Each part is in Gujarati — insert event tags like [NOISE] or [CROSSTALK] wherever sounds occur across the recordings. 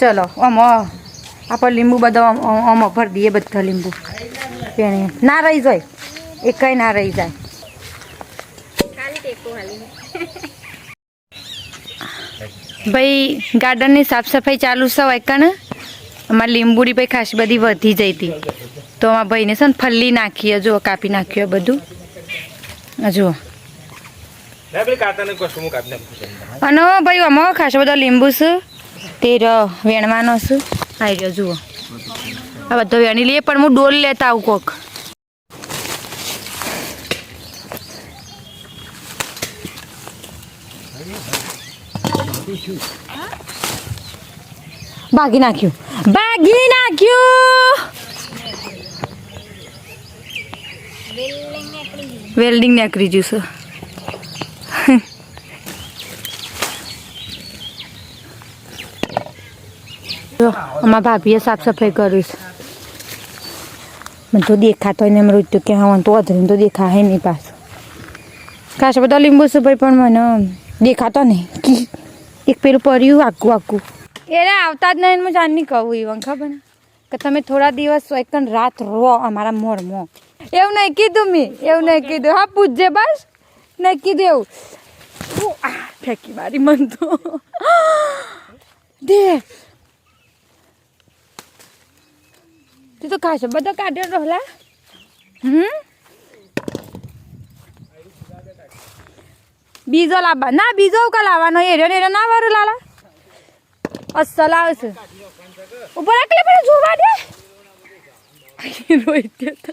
ચલો આમ આપણે લીંબુ બધા આમ- આમ ભરી દઈએ બધા લીંબુ. પેણે ના રહી જાય. એ કંઈ ના રહી જાય. ભાઈ ગાર્ડનની સાફ સફાઈ ચાલુ છે હોય કણ? અમારી લીંબુડી ભાઈ ખાસી બધી વધી જઈ હતી. તો અમારા ભાઈને છે ને ફલ્લી નાખીએ જો કાપી નાખ્યું બધું. હજુ. જુઓ અને ભાઈ આમાં ખાસો બધા લીંબુ છે. તે વેણવાનો છે. આવી રહ્યો, જુઓ. આ બધો વેણી લઈએ, પણ હું ડોલ લેતા આવું કોક. ભાગી નાખ્યું. ભાગી નાખ્યું. વેલ્ડિંગ નીકળી જશે જો, અમારા ભાભીએ સાફ સફાઈ કરી છે. મને તો દેખાતો ને એમ રોજ કે હા તો અધરીને તો દેખાય નહીં પાછું. ખાસ બધા લીંબુ છે ભાઈ પણ મને દેખાતો નહીં. [LAUGHS] એક પેલું પડ્યું આખું આખું. એને આવતા જ નહીં હું જાણની કહું એવું ખબર ને? કે તમે થોડા દિવસ એકન રાત રો અમારા મોરમાં. એવું નહીં કીધું મેં, એવું નહીં કીધું. હા પૂછજે બસ. નહીં કીધું એવું. ફેંકી મારી મન તો. [GASPS] દે. તું તો ઘાસ બધો કાઢ્યો રહલા? હમ? બીજો લાવવા. ના બીજો કા લાવવાનો. એરિયો ને ના વારું લાલા. અસલ આવશે. ઉપર આટલે પણ જોવા દે. રોઈ દે તો.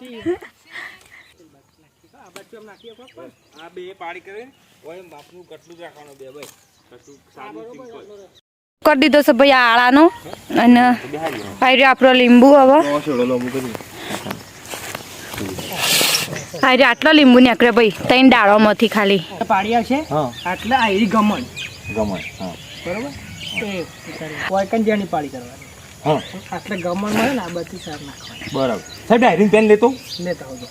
આ બે પાડી કરે ઓય બાપનું કટલું રાખવાનું બે ભાઈ. કટલું સાદું સિમ્પલ કરી દીધો છે ભાઈ આળાનો. અને પાયરી આપણો લીંબુ હવે. રહ્યો આટલો લીંબુ નીકળે ભાઈ ત્રણ ડાળોમાંથી ખાલી. પાડ્યા છે હા. આટલા આયરી ગમણ. ગમણ હા. બરોબર? વાયકન જેની પાડી કરવાની. આટલા ગમણ મળે ને આ બધી સાર નાખવાની. બરાબર. સાહેબ ડાયરીન પેન લેતો? લેતા આવજો.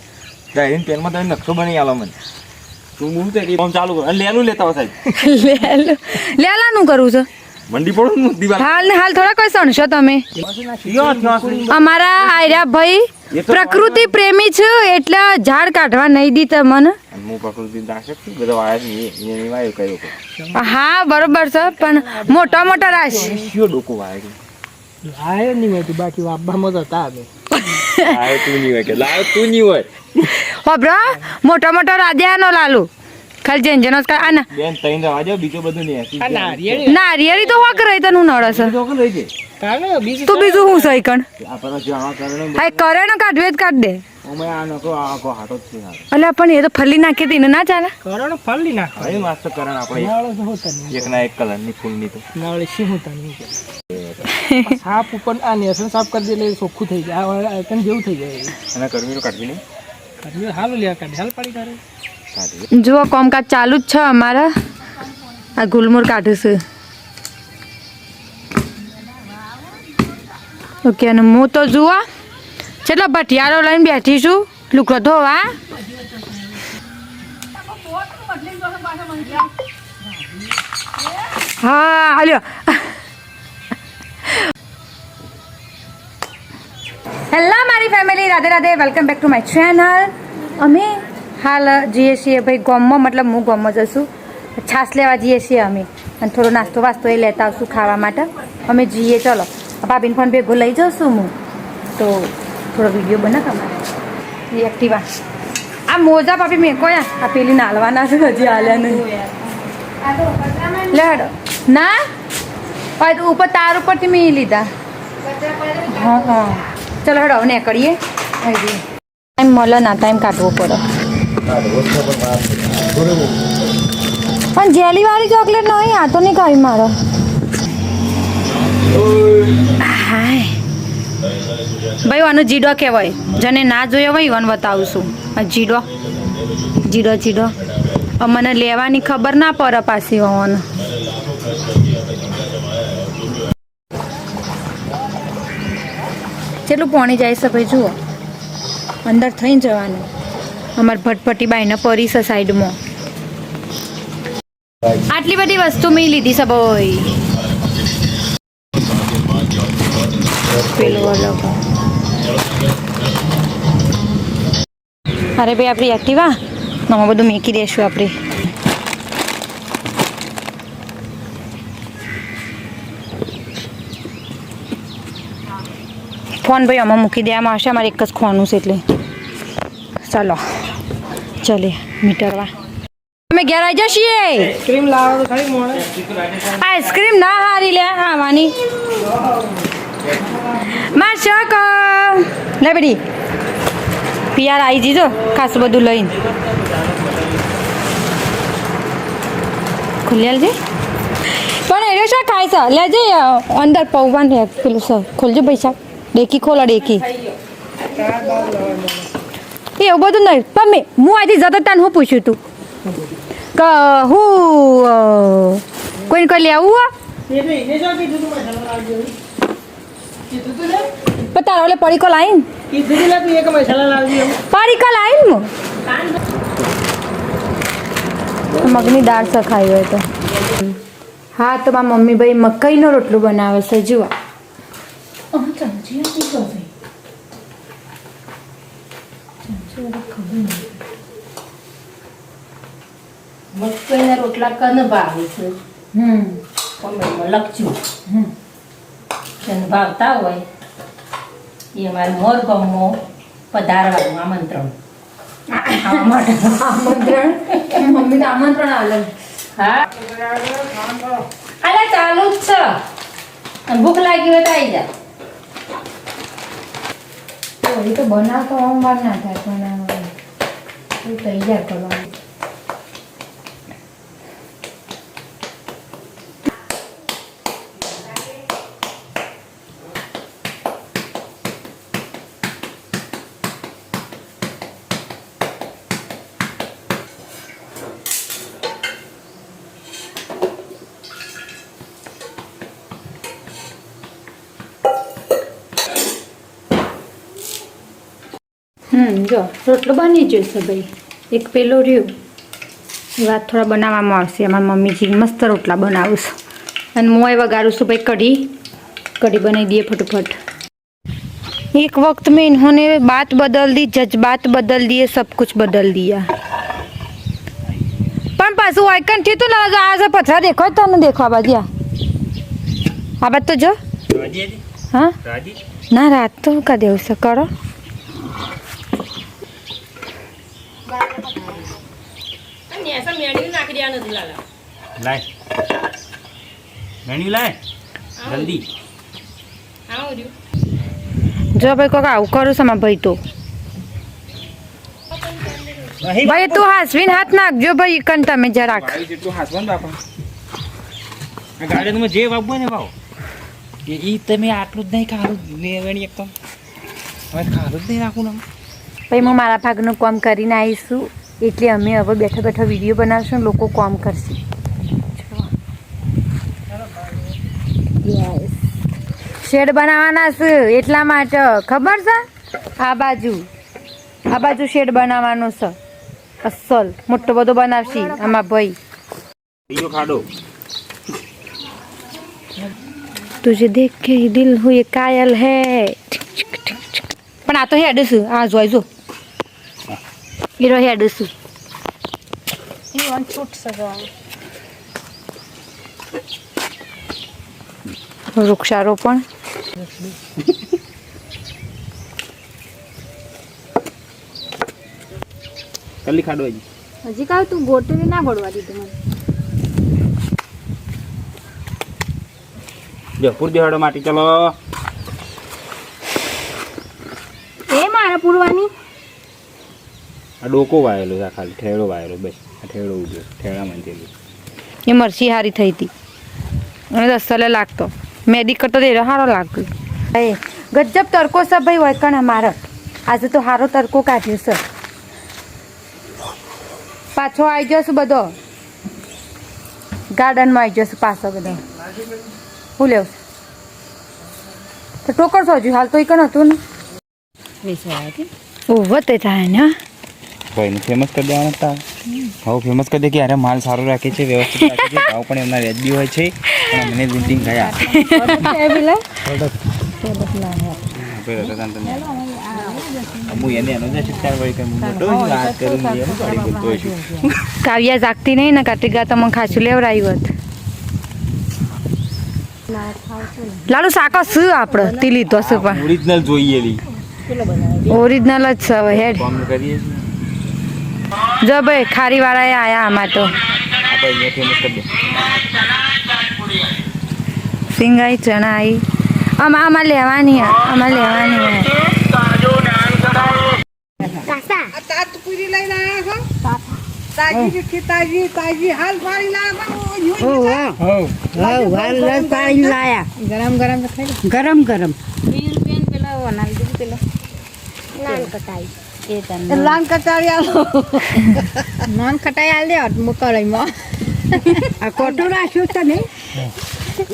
ડાયરીન પેનમાં તમે નકશો બની આલો મને. તું હું તે કામ ચાલુ કર. લેલું લેતા હો સાહેબ. [LAUGHS] લેલાનું કરવું છે. મંડી પડો ને દિવાલ. હાલ ને હાલ થોડા કોઈ સણશો તમે. અમારા આયરા ભાઈ પ્રકૃતિ પ્રેમી છે એટલે ઝાડ કાઢવા નહીં દી તમને અને હું બરોબર છે પણ મોટા મોટા રાશ લાયો નહીં હોય બાકી વાપવામાં જ હતા લાયો તું નહીં હોય કે લાયો તું નહીં હોય. હોબ્રો મોટા મોટા રાધ્યાનો લાલુ. ખાલી જેન જ કા- આના ના બેન તઈન રવા દો બીજો બધું નહીં આ નારિયેળી નારિયેળી તો હોક રહી તને હું નડે છે. બીજો કોણ રહી છે કાલે બીજી તું બીજું હું સહી કણ? આ પર જાવા કરે હા કરે કાઢવે જ કાઢ દે. અમે આ નકો આ કો હાટો જ છે અલ્યા પણ એ તો ફલી નાખી હતી ના ચાલે? કરણો ફલ્લી નાખવા હવે માસ્તર કરણ આપણે. તો એક ના એક કલરની ફૂલની તો. નાળે શી હોતા નહીં સાપ ઉપર આ નેસન સાફ કરી દે એટલે ચોખ્ખું થઈ જાય. આ આયકન જેવું થઈ જાય. અને ગરમી તો કાઢવી નહીં. કાઢી હાલ લે કાઢ. હાલ પાડી કરે જુઓ, કોમકાજ ચાલુ જ છે અમારા. આ ગુલમોર કાઢું છું. ઓકે, અને હું તો જુઓ, કેટલો ભટિયારો લઈને બેઠી છું. લુકડો ધોવા. હા, હાલ્યો. હેલો મારી family Radhe Radhe. Welcome back to my channel અમે હાલ જઈએ છીએ ભાઈ ગોમમાં મતલબ હું ગોમમાં જશું છાશ લેવા જઈએ છીએ અમે. અને થોડો નાસ્તો વાસ્તો એ લેતા આવશું ખાવા માટે. અમે જઈએ, ચલો. ભાભીને પણ ભેગો લઈ જશું હું. તો થોડો વીડિયો બને તમારે. એક્ટિવા આ મોજા ભાભી મેં કોયા આ પેલી નાલવાના છે, હજી હાલ્યા નહીં. લે હેડો. ના? ઉપર તાર ઉપરથી મેં લીધા. હા હા. ચલો હેડો ને કરીએ મળે ના ટાઈમ કાઢવો પડે. પણ જેલી વાળી ચોકલેટ નહીં, આ તો નહીં ખાવી મારો. ભાઈ, આનો જીડો કહેવાય. જેને ના જોયો હોય, ઈવન બતાવું આ જીડો. જીડો જીડો. મને લેવાની ખબર ના પડે પાછી હોવાનો. કેટલું પોણી જાય છે ભાઈ, જુઓ. અંદર થઈને જવાનું. અમાર ભટભટી બાઈને પરી છે સાઈડમાં. આટલી બધી વસ્તુ મેં લીધી છે ભાઈ અરે ભાઈ, આપણી એક્ટિવા આમાં બધું મેકી દઈશું આપણે. ફોન ભાઈ આમાં મૂકી દેવામાં આવશે અમારે એક જ ખોવાનું છે એટલે. ચાલો ચલે મીટરવા અમે ઘેર આવી જશીએ? આઈસ્ક્રીમ લાવો તો ખરી મોણે આઈસ્ક્રીમ ના હારી લે ખાવાની માં શક લે બેટી પિયાર આવી જીજો ખાસું બધું લઈને. ખુલ્યા છે પણ એને શું ખાય છે. લેજે અંદર પૌવાન રહે પેલું સર ખોલજો પૈસા. ડેકી ખોલો ડેકી. એવું બધું નહીં. પણ મેં હું આજે જતા તને હું પૂછ્યું તું? કે હું કોઈને કોઈ લેવું પણ તારા ઓલે પડીકો લાઈન પડીકો લાઈન મગની દાળ સખાઈ હોય તો. હા તો મારા મમ્મી ભાઈ મકાઈનો રોટલો બનાવે છે જુઓ. મકાઈના રોટલા કને ભાવે છે? કોમેન્ટમાં લખજો જેને ભાવતા હોય એ અમારે મોર પધારવાનું આમંત્રણ. આમંત્રણ? આમંત્રણ આલે. હા. અરે ચાલુ જ છે. અને ભૂખ લાગી હોય તો આવી જા. તો બનાવતો આમ વાર ના થાય પણ એ તૈયાર કરવાનું હમ જો રોટલો બની જશે ભાઈ એક પેલો રહ્યો એ વાત થોડા બનાવવામાં આવશે અમારા મમ્મીજી મસ્ત રોટલા બનાવું છું અને હું એ વગાડું છું ભાઈ કઢી કઢી બનાવી દઈએ ફટોફટ एक वक्त में इन्होंने बात बदल दी जज्बात बदल दिए सब कुछ बदल दिया પણ પાછું આઈકન થયું તું ને આ જે પથરા દેખો તને દેખો આ બાજુ આ. આ બાજુ તો જો હા ના રાત તો કા દેવું છે કરો લાય. મેન્યુ લાય. જલ્દી. જો ભાઈ કોક આવું કરું છે ભાઈ તો. ભાઈ તું હાસવીન હાથ નાખજો ભાઈ કન તમે જરાક. ગાડી જેટલું હાસવાનું બાપા આ ગાડીમાં જે વાપવું ને ભાવ એ ઈ તમે આટલું જ નહીં ખારું. લેવાની એકદમ. હવે ખારું જ નહીં રાખું ને ભાઈ હું મારા ભાગનું કામ કરીને આવીશું એટલે અમે હવે બેઠા બેઠા વિડીયો બનાવશું ને લોકો કામ કરશે યસ શેડ બનાવવાના છે એટલા માટે ખબર છે આ બાજુ આ બાજુ શેડ બનાવવાનો છે અસલ મોટો બધો બનાવશી આમાં ભાઈ બીજો ખાડો तुझे देख के ही दिल हुए कायल है પણ આ તો હેડ છું આ જોઈ જો હીરો હેડ છું વૃક્ષારોપણ. કલી ખાડો હજી હજી કાવ તું ગોટરી ના ગોળવા દીધું મને. જો પૂરજો દેવાડો માટી ચલો. એ મારા પૂરવાની? આ ડોકો વાયેલો છે ખાલી ઠેડો વાયેલો બસ આ ઠેડો ઉગ્યો ઠેડા મંજેલું એ મરસી હારી થઈ હતી. અને દસલે લાગતો. મેદી કરતો તો હારો સારો લાગ્યો. એ ગજબ તડકો છે ભાઈ હોય કણ મારે આજે તો હારો તડકો કાઢ્યો છે. પાછો આવી જશે બધો. ગાર્ડનમાં આવી જશે પાછો બધો. હું લેવું તો ટોકર સોજ્યું હાલ તો એ કણ હતું ને? ઓવો તે થાય ને ભાઈને ફેમસ કરી દેવાના હતા ભાવ ફેમસ કરી દે કે અરે માલ સારો રાખે છે વ્યવસ્થિત રાખે છે ભાવ પણ એમના વ્યાજબી હોય છે. મને બિલ્ડિંગ થયા. કાવ્યા જાગતી નહીં ને કાતિકા તમે ખાસું લેવડાવ્યું હોત. લાલુ સાકો શું આપણે તે લીધો છે પણ? ઓરિજિનલ જોઈએ લી. ઓરિજિનલ જ છે હેડ. કરીએ છીએ. જો ભાઈ ખારી વાળા આયા આમાં તો. સિંગાઈ ચણા આવી આમાં આમાં લેવાની આમાં લેવાની તાજી તાજી તાજી. હાલ ફાડી લાવ્યા ગરમ ગરમ ગરમ ગરમ પેલા નાન પેલા. દીધું પેલા લાંગ કટારી આલો. નોન ખટાઈ આલ દે કઢાઈમાં આ કોટો રાખ્યું છે ને?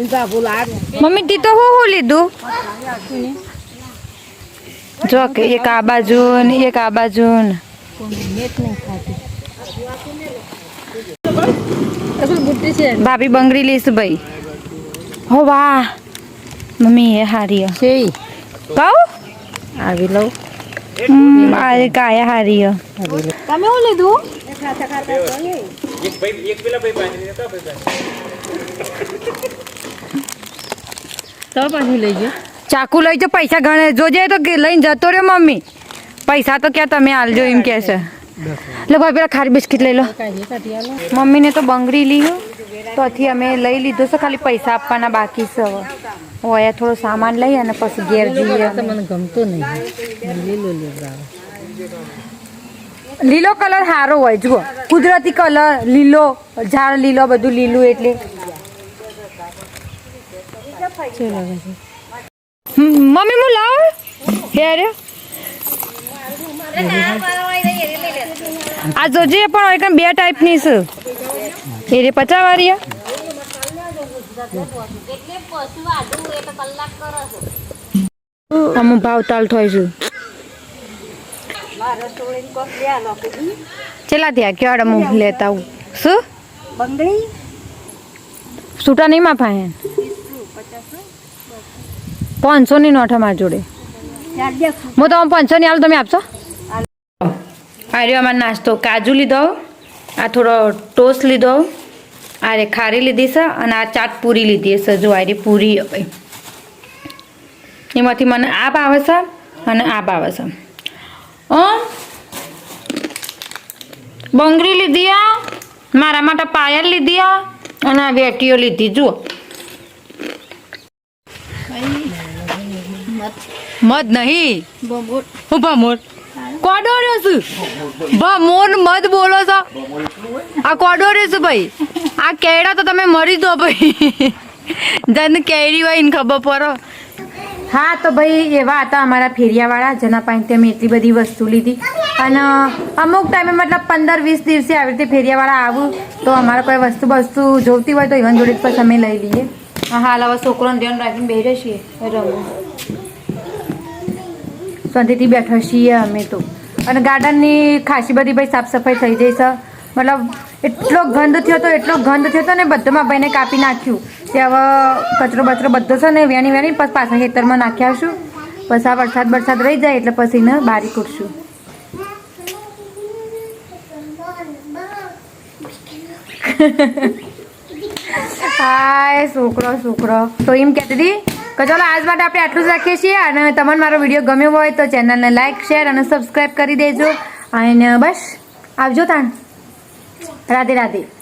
ઇન્દા બોલા મમ્મી તી તો હું હું લીધું? જો કે એક આ બાજુ ને એક આ બાજુ ને ભાભી બંગડી લઈશ ભાઈ. હો વાહ મમ્મી એ હારી. છે કહું આવી લઉં. આ કાયા હારી હે. તમે શું લીધું? તો પાછું લઈ ગયો. ચાકુ લઈ જો પૈસા ગણે જોજે તો લઈને જતો રહ્યો મમ્મી. પૈસા તો ક્યાં તમે હાલજો એમ કે છે. લે ભાઈ પેલા ખારી બિસ્કિટ લઈ લો. મમ્મીને તો બંગડી લીધું તો અમે લઈ લીધો છે ખાલી પૈસા આપવાના બાકી છે હવે. ઓયા થોડો સામાન લઈ અને પછી ઘેર જઈએ મને ગમતો નહીં. લીલો લીલો લીલો કલર સારો હોય જુઓ. કુદરતી કલર લીલો ઝાડ લીલો બધું લીલું એટલે. મમ્મી હું લાવ? હેર આ જોજે પણ હોય કે બે ટાઈપની છે. એ રે પચાસ વાળી અમુ ભાવ તાલ થાય છે. ચેલા થયા કેવાડ અમુ લેતા આવું. શું? બંગડી? છૂટા નહીં માં પાસે પાંચસો ની નોટ અમારી જોડે. હું તો પાંચસો ની આવું તમે આપશો? રહ્યો અમારો નાસ્તો. કાજુ લીધો આ થોડો ટોસ લીધો આ રે ખારી લીધી છે અને આ ચાટ પૂરી લીધી છે. જો આ રે પૂરી એમાંથી મને આ ભાવે છે અને આ ભાવે છે. બંગડી લીધી આ મારા માટે પાયલ લીધી આ અને આ વેટીઓ લીધી. જુઓ. મત નહીં. હું ભમોર. કોડો રહ્યો છું ભમોર મત બોલો છો. આ કોડો છું ભાઈ. આ કેળા તો તમે મરી દો ભાઈ. જન કેરી હોય ને ખબર પડો. હા તો ભાઈ એવા હતા અમારા ફેરિયાવાળા જેના પાસે અમે એટલી બધી વસ્તુ લીધી. અને અમુક ટાઈમે મતલબ પંદર વીસ દિવસે આવી રીતે ફેરિયાવાળા આવું તો અમારે કોઈ વસ્તુ વસ્તુ જોઈતી હોય તો ઇવન જોડે પછી અમે લઈ લઈએ. હા હાલ હવે છોકરોને ધ્યાન રાખીને બેઠે છીએ રમવું શાંતિથી બેઠા છીએ અમે તો. અને ગાર્ડનની ખાસી બધી ભાઈ સાફ સફાઈ થઈ જઈ છે. મતલબ, એટલો ગંધ થયો તો, એટલો ગંધ થયો તો ને બધામાં ભાઈને કાપી નાખ્યું. તે હવે કચરો બચરો બધો છે ને, વેણી વેણી પછી પાછા ખેતરમાં નાખી આવશું. પછી વરસાદ વરસાદ રહી જાય એટલે પછી ને બારી કૂટશું [LAUGHS] હાય, છોકરો છોકરો. તો એમ કહેતી હતી કે ચાલો, આજ માટે આપણે આટલું જ રાખીએ છીએ. અને તમને મારો વીડિયો ગમ્યો હોય તો ચેનલને લાઈક, શેર અને સબસ્ક્રાઈબ કરી દેજો. અને બસ, આવજો તાણ. રાધે રાધે.